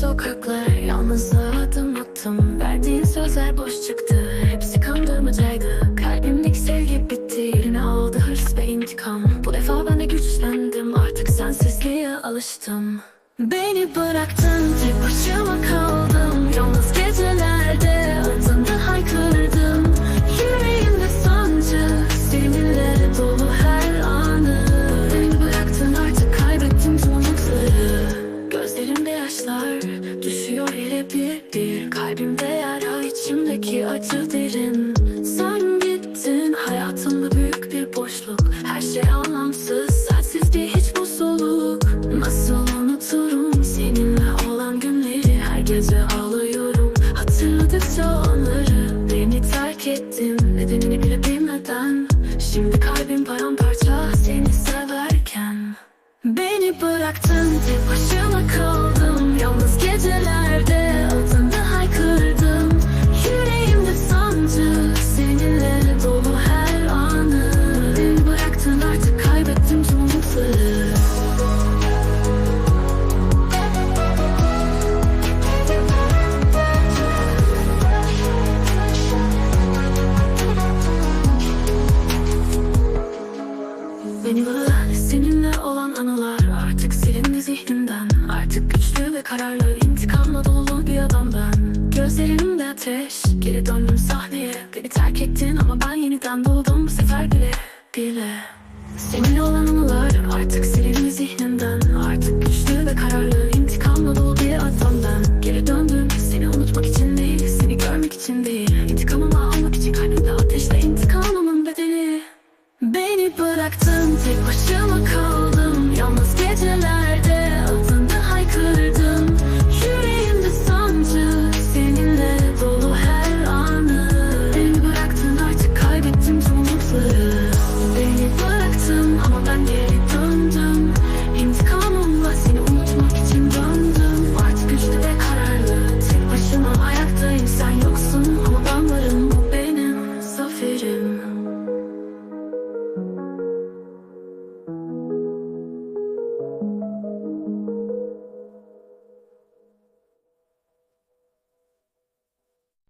sokaklar Yalnızlığa adım attım. Verdiğin sözler boş çıktı Hepsi kandırmacaydı. Kalbimdeki sevgi bitti Yerine aldı hırs ve intikam. Bu defa ben de güçlendim Artık sensizliğe alıştım. Beni bıraktın Tek başıma kaldım. Yalnız Kalbimde yara içimdeki acı derin. Sen gittin hayatımda büyük bir boşluk. Her şey anlamsız sensiz bir hiç bu soluk. Nasıl unuturum seninle olan günleri? Her gece ağlıyorum. Hatırladıkça onları Beni terk ettin. Nedenini bile bilmeden. Şimdi kalbim paramparça seni severken. Beni bıraktın tek başıma kaldım seninle olan anılar Artık silindi zihnimden Artık güçlü ve kararlı intikamla dolu bir adam ben Gözlerimde ateş Geri döndüm sahneye. Beni terk ettin ama ben